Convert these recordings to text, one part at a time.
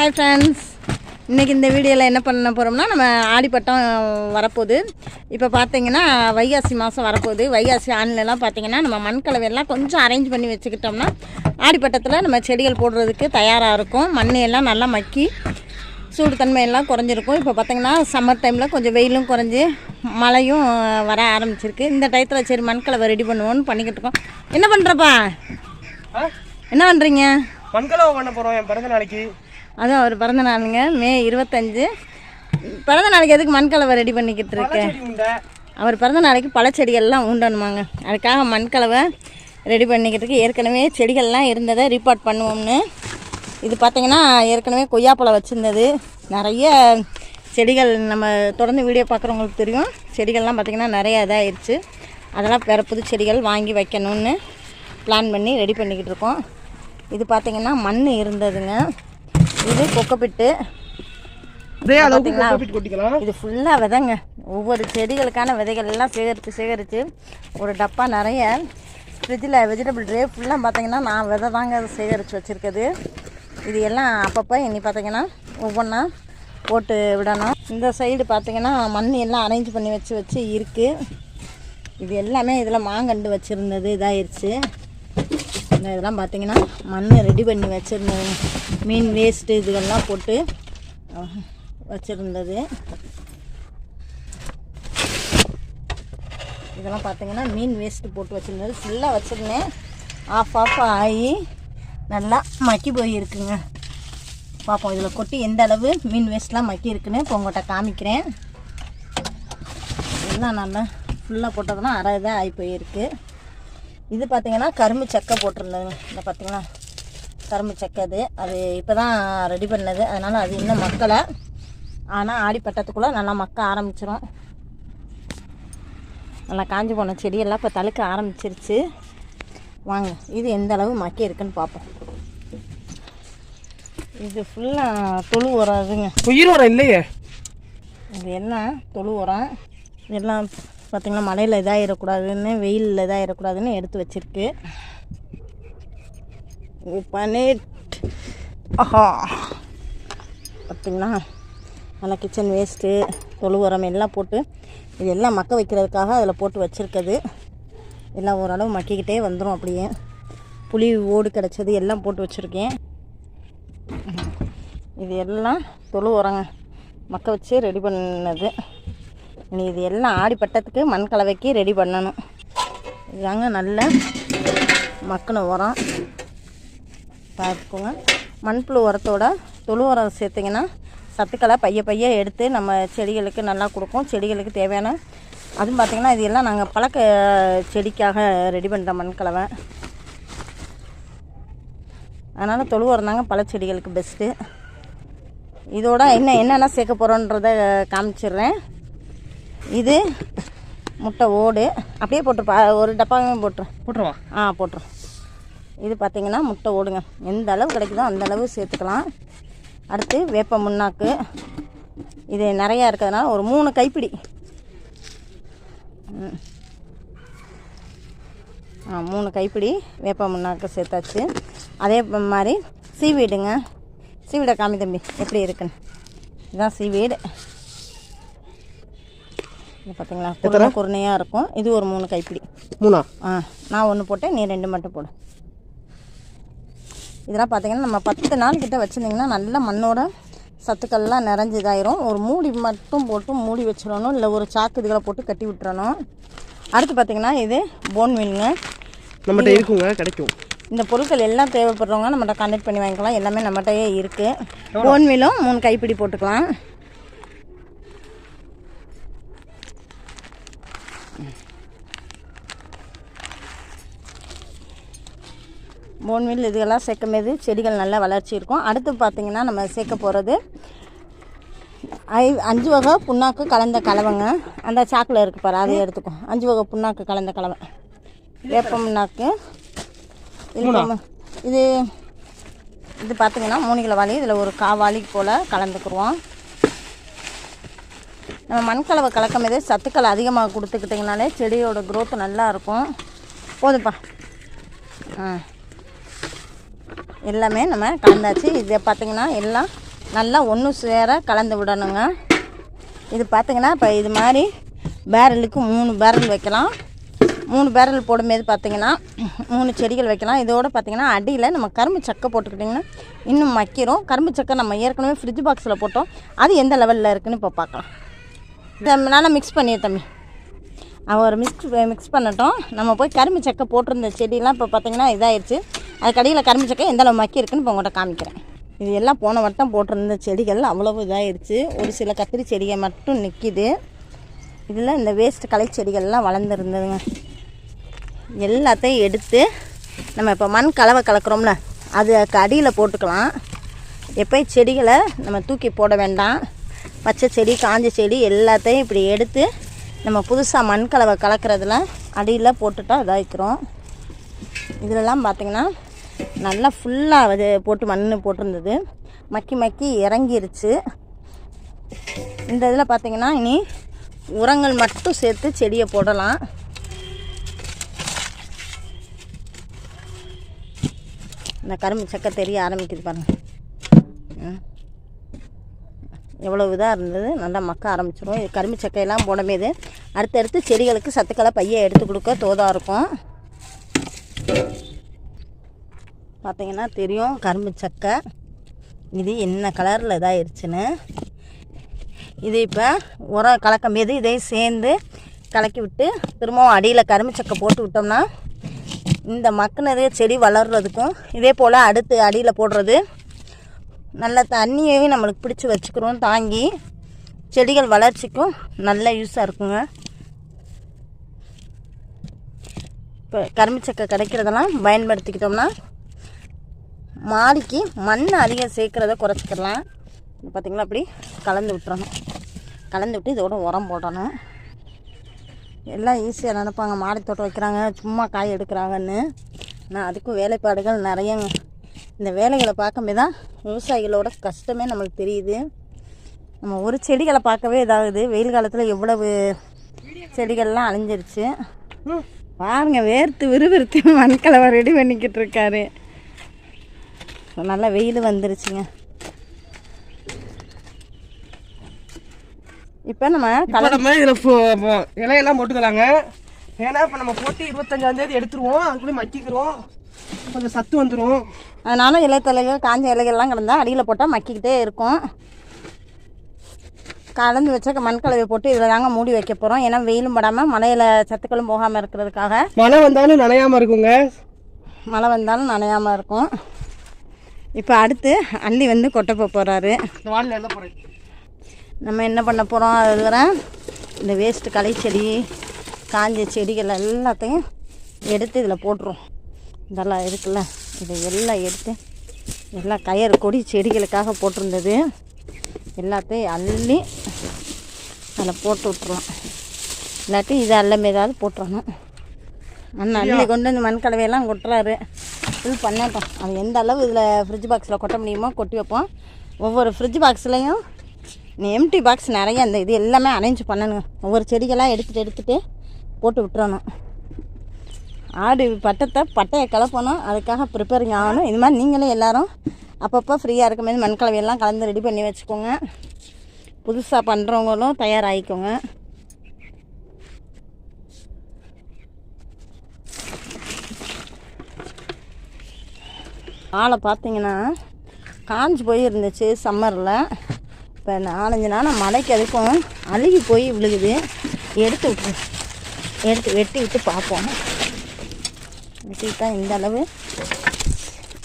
Hi friends இன்றைக்கி இந்த வீடியோவில் என்ன பண்ண போகிறோம்னா நம்ம ஆடிப்பட்டம் வரப்போகுது. இப்போ பார்த்தீங்கன்னா வைகாசி மாதம் வரப்போகுது. வைகாசி ஆண்லலாம் பார்த்தீங்கன்னா நம்ம மண் கலவையெல்லாம் கொஞ்சம் அரேஞ்ச் பண்ணி வச்சுக்கிட்டோம்னா ஆடிப்பட்டத்தில் நம்ம செடிகள் போடுறதுக்கு தயாராக இருக்கும். மண் எல்லாம் நல்லா மக்கி சூடு தன்மையெல்லாம் குறைஞ்சிருக்கும். இப்போ பார்த்தீங்கன்னா சம்மர் டைமில் கொஞ்சம் வெயிலும் குறைஞ்சி மழையும் வர ஆரம்பிச்சிருக்கு. இந்த டயத்தில் சரி மண்கலவை ரெடி பண்ணுவோன்னு பண்ணிக்கிட்டு இருக்கோம். என்ன பண்ணுறப்பா என்ன பண்ணுறீங்க மண்கலவை பண்ண போகிறோம் என் பிறந்த நாளைக்கு. அதுவும் அவர் பிறந்த நாளுங்க மே இருபத்தஞ்சு. பிறந்த நாளைக்கு எதுக்கு மண்கலவை ரெடி பண்ணிக்கிட்டு இருக்கேன் அவர் பிறந்த நாளைக்கு பழச்செடிகள்லாம் உண்டணுமாங்க. அதுக்காக மண்கலவை ரெடி பண்ணிக்கிறதுக்கு ஏற்கனவே செடிகள்லாம் இருந்ததை ரீபார்ட் பண்ணுவோம்னு. இது பார்த்தீங்கன்னா ஏற்கனவே கொய்யாப்பழம் வச்சுருந்தது. நிறைய செடிகள் நம்ம தொடர்ந்து வீடியோ பார்க்குறவங்களுக்கு தெரியும். செடிகள்லாம் பார்த்திங்கன்னா நிறைய இதாகிடுச்சு அதெல்லாம் வேறு புது செடிகள் வாங்கி வைக்கணும்னு பிளான் பண்ணி ரெடி பண்ணிக்கிட்டு இருக்கோம் இது பார்த்திங்கன்னா மண் இருந்ததுங்க. இது கொக்கப்பிட்டு. இதே ஃபுல்லாக விதைங்க. ஒவ்வொரு செடிகளுக்கான விதைகள் எல்லாம் சேகரித்து சேகரித்து ஒரு டப்பா நிறைய ஃப்ரிட்ஜில் வெஜிடபிள் ட்ரே ஃபுல்லாக பார்த்தீங்கன்னா நான் விதை தாங்க அதை சேகரித்து வச்சுருக்குது. இது எல்லாம் அப்பப்போ இனி பார்த்தீங்கன்னா ஒவ்வொன்றா போட்டு விடணும். இந்த சைடு பார்த்தீங்கன்னா மண் எல்லாம் அரேஞ்ச் பண்ணி வச்சு வச்சு இருக்குது இது எல்லாமே இதில் மாங்கண்டு வச்சுருந்தது இதாயிருச்சு. இந்த இதெல்லாம் பார்த்தீங்கன்னா மண் ரெடி பண்ணி வச்சுருந்தேன் மீன் வேஸ்ட்டு இதுகள்லாம் போட்டு வச்சுருந்தது. இதெல்லாம் பார்த்தீங்கன்னா மீன் வேஸ்ட்டு போட்டு வச்சுருந்தது. ஃபுல்லாக வச்சுருந்தேன். ஆஃப் ஆஃப் ஆகி நல்லா மக்கி போயிருக்குங்க. பார்ப்போம் இதில் கொட்டி எந்த அளவு மீன் வேஸ்ட்லாம் மக்கி இருக்குன்னு இப்போ உங்கள்கிட்ட காமிக்கிறேன். எல்லாம் நல்லா ஃபுல்லாக போட்டதுன்னா அரை இதாக ஆகி போயிருக்கு. இது பார்த்தீங்கன்னா கரும்பு செக்கை போட்டிருந்ததுங்க இந்த பார்த்தீங்களா கரும்பு செக்கை அது. அது இப்போ தான் ரெடி பண்ணது. அதனால் அது இன்னும் மக்கலை. ஆனால் ஆடிப்பட்டத்துக்குள்ளே நல்லா மக்க ஆரம்பிச்சிரும். நல்லா காஞ்சி போன செடியெல்லாம் இப்போ தழுக்க ஆரம்பிச்சிருச்சு. வாங்க இது எந்த அளவு மக்கி இருக்குன்னு பார்ப்போம் இது ஃபுல்லாக தொழு உரம் இதுங்க உயிர் வரம் இல்லையே? இது எல்லாம் தொழு உரம். இதெல்லாம் பார்த்திங்கன்னா மழையில் இதாகிடக்கூடாதுன்னு வெயிலில் இதாகிடக்கூடாதுன்னு எடுத்து வச்சுருக்கு. பண்ணிட் ஆஹா. பார்த்திங்கன்னா நல்லா கிச்சன் வேஸ்ட்டு தொழு உரம் எல்லாம் போட்டு இது எல்லாம் மக்க வைக்கிறதுக்காக அதில் போட்டு வச்சுருக்குது. எல்லாம் ஓரளவு மக்கிக்கிட்டே வந்துடும் அப்படியே. புளி ஓடு கிடச்சது எல்லாம் போட்டு வச்சுருக்கேன். இது எல்லாம் தொழு உரங்க மக்க வச்சு ரெடி பண்ணது. இனி இது எல்லாம் ஆடி பட்டத்துக்கு மண் கலவைக்கு ரெடி பண்ணணும். இதாங்க நல்ல மக்கின உரம். பார்த்துக்கோங்க மண்புழு உரத்தோட தொழு உரம் சேர்த்திங்கன்னா சத்துக்களை பைய பைய எடுத்து நம்ம செடிகளுக்கு நல்லா கொடுக்கும். செடிகளுக்கு தேவையான அதுவும் பார்த்திங்கன்னா இது எல்லாம் நாங்கள் பழக்க செடிக்காக ரெடி பண்ணுற மண்கலவை அதனால் தொழு உரம் தாங்க பல செடிகளுக்கு பெஸ்ட்டு இதோட என்ன என்னென்ன சேர்க்க போகிறோன்றதை காமிச்சிடுறேன். இது முட்டை ஓடு. அப்படியே போட்டுருப்பா ஒரு டப்பாவே போட்டுரும் போட்டுருவா? ஆ போட்டுரும் இது பார்த்தீங்கன்னா முட்டை ஓடுங்க. எந்த அளவு கிடைக்குதோ அந்த அளவு சேர்த்துக்கலாம். அடுத்து வேப்ப முன்னாக்கு. இது நிறையா இருக்கிறதுனால ஒரு மூணு கைப்பிடி. ஆ மூணு கைப்பிடி வேப்ப முன்னாக்கு சேர்த்தாச்சு. அதே மாதிரி சீவீடுங்க. சீவீடை காமி தம்பி எப்படி இருக்குன்னு. இதுதான் சீவீடு. இது பார்த்தீங்களா குருணை குருணையாக இருக்கும். இது ஒரு மூணு கைப்பிடி. மூணா? ஆ நான் ஒன்று போட்டேன் நீ ரெண்டு மட்டும் போடு. இதெல்லாம் பார்த்தீங்கன்னா நம்ம பத்து நாள் கிட்ட வச்சுருந்தீங்கன்னா நல்ல மண்ணோட சத்துக்கள்லாம் நிறைஞ்சு இதாயிரும். ஒரு மூடி மட்டும் போட்டு மூடி வச்சிடணும். இல்லை ஒரு சாக்கு இதுகளை போட்டு கட்டி விட்டுறணும். அடுத்து பார்த்தீங்கன்னா இது போன் மீலுங்க நம்மகிட்ட இருக்குங்க கிடைக்கும். இந்த பொருட்கள் எல்லாம் தேவைப்படுறவங்க நம்மகிட்ட கான்டெக்ட் பண்ணி வாங்கிக்கலாம். எல்லாமே நம்மகிட்டயே இருக்குது போன் மீலும் மூணு கைப்பிடி போட்டுக்கலாம். போன்மில் இதுகெல்லாம் சேர்க்கும் போது செடிகள் நல்லா வளர்ச்சி இருக்கும். அடுத்து பார்த்திங்கன்னா நம்ம சேர்க்க போகிறது ஐ அஞ்சு வகை புண்ணாக்கு கலந்த கலவைங்க. அந்த சாக்கில் இருக்கு பாரு அதை எடுத்துக்கோ. அஞ்சு வகை புண்ணாக்கு கலந்த கலவை. வேப்ப புண்ணாக்கு இது இது பார்த்திங்கன்னா மூணு கிலோ வாளி இதில் ஒரு காவாளி போல் கலந்துக்குருவோம். நம்ம மண்கலவை கலக்கும் போதே சத்துக்கள் அதிகமாக கொடுத்துக்கிட்டிங்கனாலே செடியோட growth நல்லா இருக்கும். போதுப்பா ஆ. எல்லாமே நம்ம கலந்தாச்சு. இதை பார்த்தீங்கன்னா எல்லாம் நல்லா ஒன்று சேர கலந்து விடணுங்க. இது பார்த்திங்கன்னா இப்போ இது மாதிரி பேரலுக்கு மூணு பேரல் வைக்கலாம். மூணு பேரல் போடும்போது பார்த்திங்கன்னா மூணு செடிகள் வைக்கலாம். இதோடு பார்த்தீங்கன்னா அடியில் நம்ம கரும்பு சக்கை போட்டுக்கிட்டிங்கன்னா இன்னும் மக்கிரும். கரும்பு சக்கை நம்ம ஏற்கனவே ஃப்ரிட்ஜ் பாக்ஸில் போட்டோம். அது எந்த லெவலில் இருக்குன்னு இப்போ பார்க்கலாம் இதை நல்லா மிக்ஸ் பண்ணிடு தம்பி. அவர் மிக்ஸ் மிக்ஸ் பண்ணட்டும். நம்ம போய் கரும்பு சக்கை போட்டிருந்த செடியெலாம் இப்போ பார்த்தீங்கன்னா இதாகிடுச்சு அதுக்கு அடியில் கரும்பு சக்கை எந்த அளவு மக்கி இருக்குன்னு இப்போ உங்கள்கிட்ட காமிக்கிறேன். இது எல்லாம் போன வட்டம் போட்டிருந்த செடிகள் அவ்வளவு இதாகிடுச்சு ஒரு சில கத்திரி செடிகள் மட்டும் நிற்கிது இதில் இந்த வேஸ்ட் கலை செடிகள்லாம் வளர்ந்துருந்ததுங்க. எல்லாத்தையும் எடுத்து நம்ம இப்போ மண் கலவை கலக்கிறோம்ல அதுக்கு அடியில் போட்டுக்கலாம். எப்போயும் செடிகளை நம்ம தூக்கி போட வேண்டாம். பச்சை செடி காஞ்ச செடி எல்லாத்தையும் இப்படி எடுத்து நம்ம புதுசாக மண் கலவை கலக்கிறதுல அடியில் போட்டுட்டா இதாகிக்கிறோம் இதிலலாம் பார்த்திங்கன்னா நல்லா ஃபுல்லாக அது போட்டு மண் போட்டிருந்தது. மக்கி மக்கி இறங்கிருச்சு. இந்த இதில் பார்த்திங்கன்னா இனி உரங்கள் மட்டும் சேர்த்து செடியை போடலாம். இந்த கரும்பு சக்கை தெரிய ஆரம்பிக்குது பாருங்கள் எவ்வளோ இதாக இருந்தது. நல்லா மக்க ஆரம்பிச்சிடும் இது கரும்பு சக்கையெல்லாம் போடும்போது அடுத்தடுத்து செடிகளுக்கு சத்துக்களை பையை எடுத்து கொடுக்க தோதாக இருக்கும். பார்த்தீங்கன்னா தெரியும் கரும்பு சக்கை. இது என்ன கலரில் இதாகிருச்சுன்னு இது இப்போ உரம் கலக்கும் போது இதையும் சேர்ந்து கலக்கி விட்டு திரும்பவும் அடியில் கரும்பு சக்கை போட்டு விட்டோம்னா இந்த மக்குனது செடி வளர்கிறதுக்கும் இதே போல் அடுத்து அடியில் போடுறது நல்ல தண்ணியையும் நம்மளுக்கு பிடிச்சி வச்சுக்கிறோம் தாங்கி செடிகள் வளர்ச்சிக்கும் நல்ல யூஸாக இருக்குங்க. இப்போ கரும்பு சக்கை கிடைக்கிறதெல்லாம் பயன்படுத்திக்கிட்டோம்னா மாடிக்கு மண் அதிகம் சேர்க்குறத குறைச்சிக்கலாம். இது பார்த்திங்களா அப்படி கலந்து விட்டுறணும். கலந்து விட்டு இதோட உரம் போடணும். எல்லாம் ஈஸியாக நினைப்பாங்க. மாடி தோட்டம் வைக்கிறாங்க சும்மா காய் எடுக்கிறாங்கன்னு. ஆனால் அதுக்கும் வேலைப்பாடுகள் நிறையங்க இந்த வேலைகளை பார்க்கும்போது தான் விவசாயிகளோட கஷ்டமே நம்மளுக்கு தெரியுது. நம்ம ஒரு செடிகளை பார்க்கவே இதாகுது. வெயில் காலத்தில் எவ்வளவு செடிகள்லாம் அழிஞ்சிருச்சு. ம். பாருங்க வேர்த்து விறுவிறுத்து மண்கலவை ரெடி பண்ணிக்கிட்டு இருக்காரு. நல்லா வெயில் வந்துருச்சுங்க. இப்போ நம்ம நம்ம இதில் இலையெல்லாம் போட்டுக்கலாங்க. ஏன்னா இப்போ நம்ம போட்டு இருபத்தஞ்சாம் தேதி எடுத்துருவோம். அதுக்குள்ளே மக்கிக்கிறோம். கொஞ்சம் சத்து வந்துடும் அதனால இலைத்தலைகள் காஞ்ச இலைகள்லாம் கிடந்தா அடியில் போட்டால் மக்கிக்கிட்டே இருக்கும். கலந்து வச்ச மண் கலவை போட்டு இதில் தாங்க மூடி வைக்க போகிறோம் ஏன்னா வெயிலும் படாமல் மழையில் சத்துக்களும் போகாமல் இருக்கிறதுக்காக. மழை வந்தாலும் நனையாம இருக்குங்க. மழை வந்தாலும் நனையாமல் இருக்கும். இப்போ அடுத்து அள்ளி வந்து கொட்ட போகிறாரு நம்ம என்ன பண்ண போகிறோம் அதுவரை இந்த வேஸ்ட்டு களை செடி காஞ்ச செடிகள் எல்லாத்தையும் எடுத்து இதில் போட்டுருவோம். இதெல்லாம் இருக்குல்ல? இதை எல்லாம் எடுத்து எல்லாம் கயிறு கொடி செடிகளுக்காக போட்டிருந்தது. எல்லாத்தையும் அள்ளி அதில் போட்டு விட்ருலாம் இல்லாட்டி இதை அல்ல ஏதாவது போட்டுறணும். மண் அள்ளி கொண்டு வந்து மண் கலவையெல்லாம் கொட்டுறாரு. ஃபில் பண்ணட்டும். அது எந்த அளவு இதில் ஃப்ரிட்ஜ் பாக்ஸில் கொட்ட முடியுமோ கொட்டி வைப்போம். ஒவ்வொரு ஃப்ரிட்ஜ் பாக்ஸ்லேயும் எம்டி பாக்ஸ் நிறைய இந்த இது எல்லாமே அரேஞ்ச் பண்ணணுங்க. ஒவ்வொரு செடிகளாக எடுத்துகிட்டு எடுத்துகிட்டு போட்டு விட்டுறணும். ஆடு பட்டத்தை பட்டையை கலப்பணும் அதுக்காக ப்ரிப்பேரிங் ஆகணும். இது மாதிரி நீங்களும் எல்லோரும் அப்பப்போ ஃப்ரீயாக இருக்கும்போது மண் கலவையெல்லாம் கலந்து ரெடி பண்ணி வச்சுக்கோங்க. புதுசாக பண்ணுறவங்களும் தயாராகிக்கோங்க. ஆளை பார்த்தீங்கன்னா காஞ்சு போய் இருந்துச்சு சம்மரில் இப்போ நாலஞ்சு நாள் மழைக்கு அதுக்கும் அழுகி போய் விழுகுது. எடுத்து விட்டு எடுத்து வெட்டி விட்டு பார்ப்போம். வெட்டி விட்டா இந்த அளவு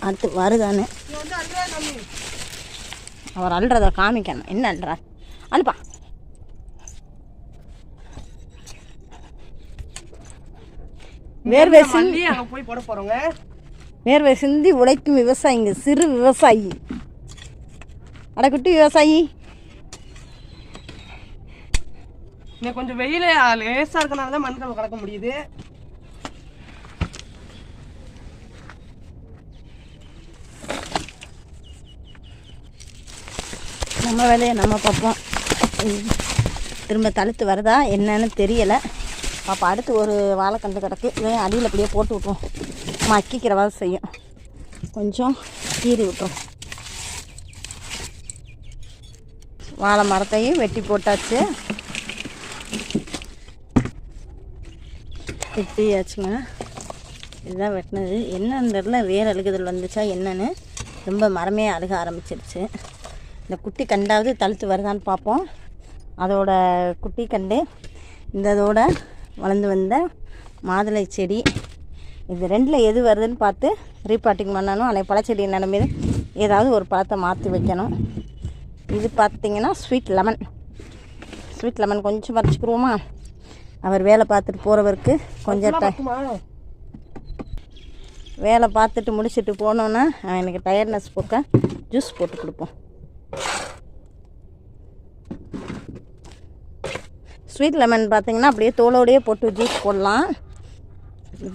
அடுத்து வருதான்னு. அவர் அல்றதை காமிக்கணும். என்ன அல்றார் அனுப்பா வேர்வை சிந்தி மல்லி அங்கே போய் போட போகிறோங்க வேர்வை சிந்தி உழைக்கும் விவசாயிங்க சிறு விவசாயி. அடக்குட்டி விவசாயி. இன்னைக்கு கொஞ்சம் வெயில் லேசாக இருக்கனால தான் மண் கலவை கலக்க முடியுது. நம்ம வேலையை நம்ம பார்ப்போம். திரும்ப தழுத்து வருதா என்னன்னு தெரியலை. பாப்பா அடுத்து ஒரு வாழைக்கண்டு கிடக்கு. இதையும் அடியில் அப்படியே போட்டு விட்ருவோம் மக்கிக்கிறவா செய்யும். கொஞ்சம் கீறி விட்டோம். வாழை மரத்தையும் வெட்டி போட்டாச்சு. வெட்டியாச்சுங்க. இதுதான் வெட்டினது. என்னன்னு தெரில வேர் அழுகுதல் வந்துச்சா என்னன்னு. ரொம்ப மரமே அழுக ஆரம்பிச்சிருச்சு. இந்த குட்டி கண்டாவது தழுத்து வருதான்னு பார்ப்போம். அதோட குட்டி கண்டு இந்த இதோட வளர்ந்து வந்த மாதுளை செடி. இது ரெண்டில் எது வருதுன்னு பார்த்து ரீபாட்டிங் பண்ணணும். அன்றைக்கி பழச்செடி நடும்போது ஏதாவது ஒரு பழத்தை மாற்றி வைக்கணும். இது பார்த்தீங்கன்னா ஸ்வீட் லெமன் ஸ்வீட் லெமன் கொஞ்சம் பறிச்சுக்குருவோமா அவர் வேலை பார்த்துட்டு போகிறவருக்கு கொஞ்சம் ட பத்துமா வேலை பார்த்துட்டு முடிச்சுட்டு போனோன்னா எனக்கு டயர்ட்னஸ் போக்க ஜூஸ் போட்டு கொடுப்போம். ஸ்வீட் லெமன் பார்த்தீங்கன்னா அப்படியே தோலோடையே போட்டு ஜூஸ் போடலாம்.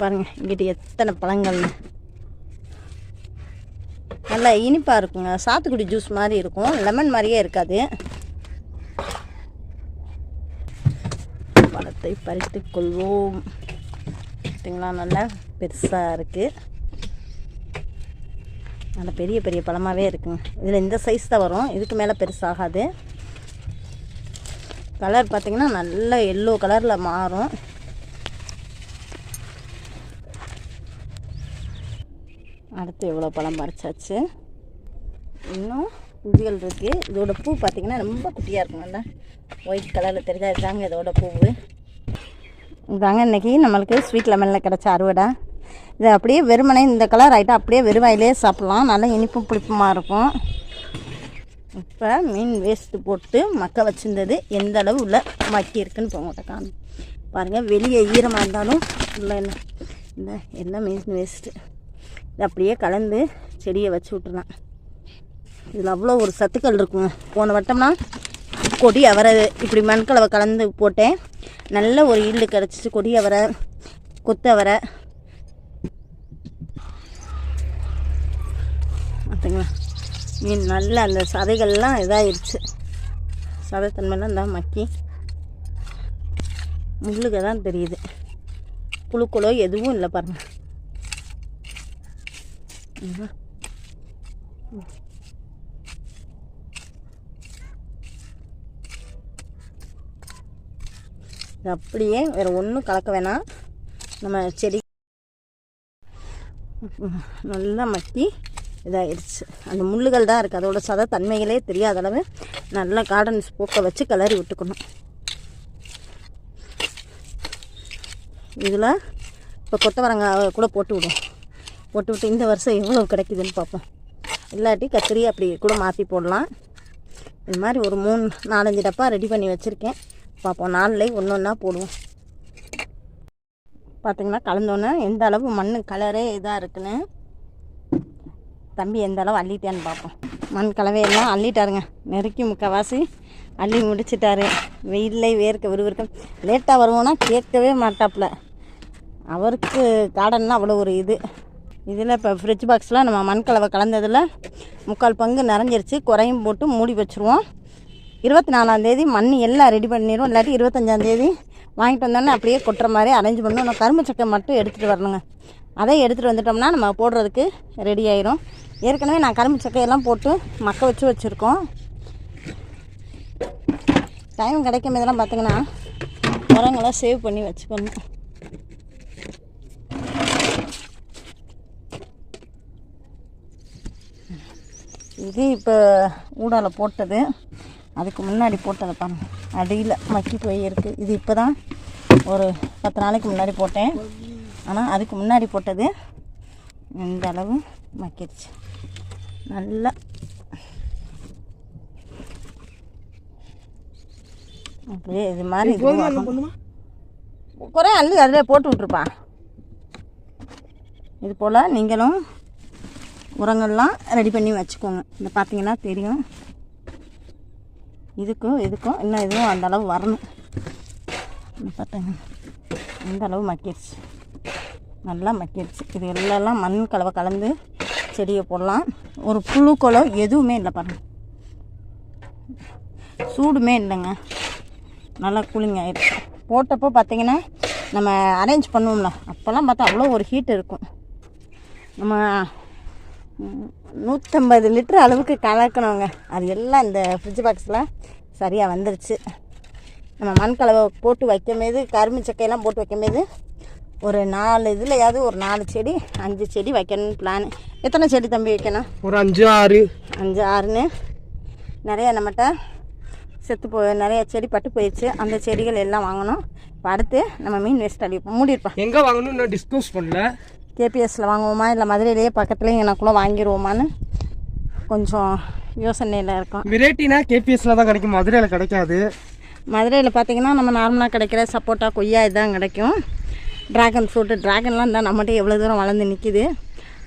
பாருங்கள் இங்கிட்ட எத்தனை பழங்கள்னு. நல்லா இனிப்பாக இருக்குங்க. சாத்துக்குடி ஜூஸ் மாதிரி இருக்கும். லெமன் மாதிரியே இருக்காது. பழத்தை பறித்து கொள்வோம். பார்த்திங்களா நல்லா பெருசாக இருக்குது நல்லா பெரிய பெரிய பழமாகவே இருக்குங்க. இதில் இந்த சைஸ் தான் வரும். இதுக்கு மேலே பெருசாகாது. கலர் பார்த்திங்கன்னா நல்ல எல்லோ கலரில் மாறும். இப்போ எவ்வளோ பழம் பறிச்சாச்சு. இன்னும் குஞ்சுகள் இருக்குது இதோட பூ பார்த்தீங்கன்னா ரொம்ப குட்டியாக இருக்கும் இருக்குங்கல்ல ஒயிட் கலரில் தெரிஞ்சா இதுதாங்க இதோட பூவு இதாங்க இன்றைக்கி நம்மளுக்கு ஸ்வீட் லெமனில் கிடச்ச அறுவடை. இது அப்படியே வெறுமனே இந்த கலர் ஆகிட்டா அப்படியே வெறுவாயிலே சாப்பிட்லாம். நல்லா இனிப்பும் புளிப்புமாக இருக்கும். இப்போ மீன் வேஸ்ட்டு போட்டு மக்க வச்சுருந்தது எந்த அளவு உள்ள மக்கி இருக்குன்னு போங்கட்ட காணும் பாருங்கள் வெளியே ஈரமாக இருந்தாலும் உள்ள என்ன? இந்த எல்லாம் மீன் வேஸ்ட்டு அப்படியே கலந்து செடியை வச்சு விட்டுலாம் இதில் அவ்வளோ ஒரு சத்துக்கள் இருக்குங்க போன வட்டம்னா கொடி அவரை இப்படி மண்கலவை கலந்து போட்டேன். நல்ல ஒரு ஈல்டு கிடச்சிச்சு. கொடி அவரை கொத்து அவரை. மீன் நல்லா அந்த சதைகள்லாம் இதாகிடுச்சு சதைத்தன்மைலாம் தான் மக்கி. முள்ளுக தான் தெரியுது. புழுக்களோ எதுவும் இல்லை பாருங்கள் இது அப்படியே வேறு ஒன்றும் கலக்க வேணாம். நம்ம செடி நல்லா மக்கி இதாகிடுச்சு அந்த முள்ளுகள் தான் இருக்குது அதோட சத தன்மைகளே தெரியாத அளவு நல்லா கார்டன் ஸ்போக்கை வச்சு கிளறி விட்டுக்கணும். இதில் இப்போ கொத்தவரங்காய் கூட போட்டு விடும் போட்டு விட்டு இந்த வருஷம் எவ்வளோ கிடைக்குதுன்னு பார்ப்போம். இல்லாட்டி கத்திரி அப்படி கூட மாற்றி போடலாம். இது மாதிரி ஒரு மூணு நாலஞ்சு டப்பா ரெடி பண்ணி வச்சுருக்கேன். பார்ப்போம் நாளில் ஒன்று ஒன்றா போடுவோம். பார்த்திங்கன்னா கலந்தோன்னே எந்த அளவு மண் கலரே இதாக இருக்குன்னு தம்பி எந்த அளவு அள்ளிட்டான்னு பார்ப்போம். மண் கலவையெல்லாம் அள்ளிட்டாருங்க. நெருக்கி முக்கால்வாசி அள்ளி முடிச்சிட்டாரு. வெயிலே வேர்க்க விறுவிறுக்க. லேட்டாக வருவோன்னா கேட்கவே மாட்டாப்புல. அவருக்கு கார்டன்னா அவ்வளோ ஒரு இது. இதில் இப்போ ஃப்ரிட்ஜ் பாக்ஸில் நம்ம மண் கலவை கலந்ததில் முக்கால் பங்கு நிறைஞ்சிருச்சு. குறையும் போட்டு மூடி வச்சுருவோம். இருபத்தி நாலாந்தேதி மண் எல்லாம் ரெடி பண்ணிடுவோம். இல்லாட்டி இருபத்தஞ்சாந்தேதி வாங்கிட்டு வந்தோடனே அப்படியே கொட்டுற மாதிரி அரேஞ்ச் பண்ணணும் கரும்பு சக்கை மட்டும் எடுத்துகிட்டு வரணுங்க. அதை எடுத்துகிட்டு வந்துட்டோம்னா நம்ம போடுறதுக்கு ரெடி ஆயிரும். ஏற்கனவே நான் கரும்பு சக்கையெல்லாம் போட்டு மக்க வச்சு வச்சுருக்கோம். டைம் கிடைக்கும் இதெல்லாம் பார்த்திங்கன்னா உரங்களை சேவ் பண்ணி வச்சுக்கணும். இது இப்போ ஊடால போட்டது. அதுக்கு முன்னாடி போட்டதை பாருங்க. அடியில் மக்கி போய் இருக்குது இது இப்போ தான் ஒரு பத்து நாளைக்கு முன்னாடி போட்டேன். ஆனால் அதுக்கு முன்னாடி போட்டது இந்த அளவு மக்கிடுச்சு நல்லா அப்படியே இது மாதிரி குறை அள்ளி அதில் போட்டு விட்ருப்பா இது போல் நீங்களும் உரங்கள்லாம் ரெடி பண்ணி வச்சுக்கோங்க. இந்த பார்த்தீங்கன்னா தெரியும். இதுக்கும் இதுக்கும் இன்னும் இதுவும் அந்த அளவு வரணும். பார்த்தாங்க இந்த அளவு மக்கிடுச்சு நல்லா மக்கிடுச்சு இது எல்லாம் மண் கலவை கலந்து செடியை போடலாம். ஒரு புழுக்களோ எதுவுமே இல்லை பாருங்கள் சூடுமே இல்லைங்க. நல்லா கூலிங் ஆயிடுச்சு போட்டப்போ பார்த்தீங்கன்னா நம்ம அரேஞ்ச் பண்ணுவோம்ல. அப்போல்லாம் பார்த்தா அவ்வளோ ஒரு ஹீட் இருக்கும். நம்ம நூற்றம்பது லிட்டர் அளவுக்கு கலக்கணுங்க. அது எல்லாம் இந்த ஃப்ரிட்ஜ் பாக்ஸில் சரியாக வந்துருச்சு. நம்ம மண் கலவை போட்டு வைக்கும்போது கரும்பு சக்கையெல்லாம் போட்டு வைக்கும்போது ஒரு நாலு இதுலையாவது ஒரு நாலு செடி அஞ்சு செடி வைக்கணும்னு பிளான் எத்தனை செடி தம்பி வைக்கணும்? ஒரு அஞ்சு ஆறு. அஞ்சு ஆறுன்னு. நிறைய நம்மகிட்ட செத்து போ நிறைய செடி பட்டு போயிடுச்சு அந்த செடிகள் எல்லாம் வாங்கணும். இப்போ அடுத்து நம்ம மீன் வேஸ்ட் அடிப்போம். மூடிருப்போம் எங்க வாங்கணும்னு இன்னும் டிஸ்கஸ் பண்ணல. கேபிஎஸ்சில் வாங்குவோமா? இல்லை மதுரையிலேயே பக்கத்துலேயும் எனக்குள்ள வாங்கிடுவோமான்னு கொஞ்சம் யோசனையில் இருக்கோம். வெரைட்டினா கேபிஎஸ்ல தான் கிடைக்கும் மதுரையில கிடைக்காது. மதுரையில் பார்த்தீங்கன்னா நம்ம நார்மலாக கிடைக்கிற சப்போட்டா கொய்யா இதுதான் கிடைக்கும். ட்ராகன் ஃப்ரூட்டு ட்ராகன்லாம் தான் நம்மகிட்ட எவ்வளோ தூரம் வளர்ந்து நிற்கிது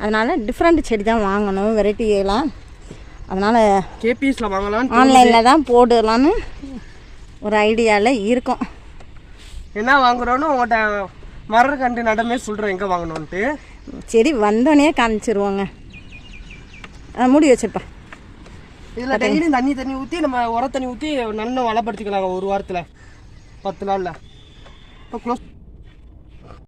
அதனால் டிஃப்ரெண்ட் செடி தான் வாங்கணும் வெரைட்டியெல்லாம் அதனால் கேபிஎஸ்ல வாங்கலாம் ஆன்லைனில் தான் போடலான்னு ஒரு ஐடியாவில் இருக்கும். என்ன வாங்குறோன்னு உங்கள்கிட்ட மரர் கண்டு நடமே சொல்கிறேன் எங்கே வாங்கணுன்ட்டு செடி வந்தோடனே காமிச்சிருவோங்க. மூடி வச்சிருப்பா. இதில் டெய்லியும் தண்ணி தண்ணி ஊற்றி நம்ம உர தண்ணி ஊற்றி நல்லா வளப்படுத்திக்கலாங்க ஒரு வாரத்தில். பத்து நாளில். இப்போ க்ளோஸ்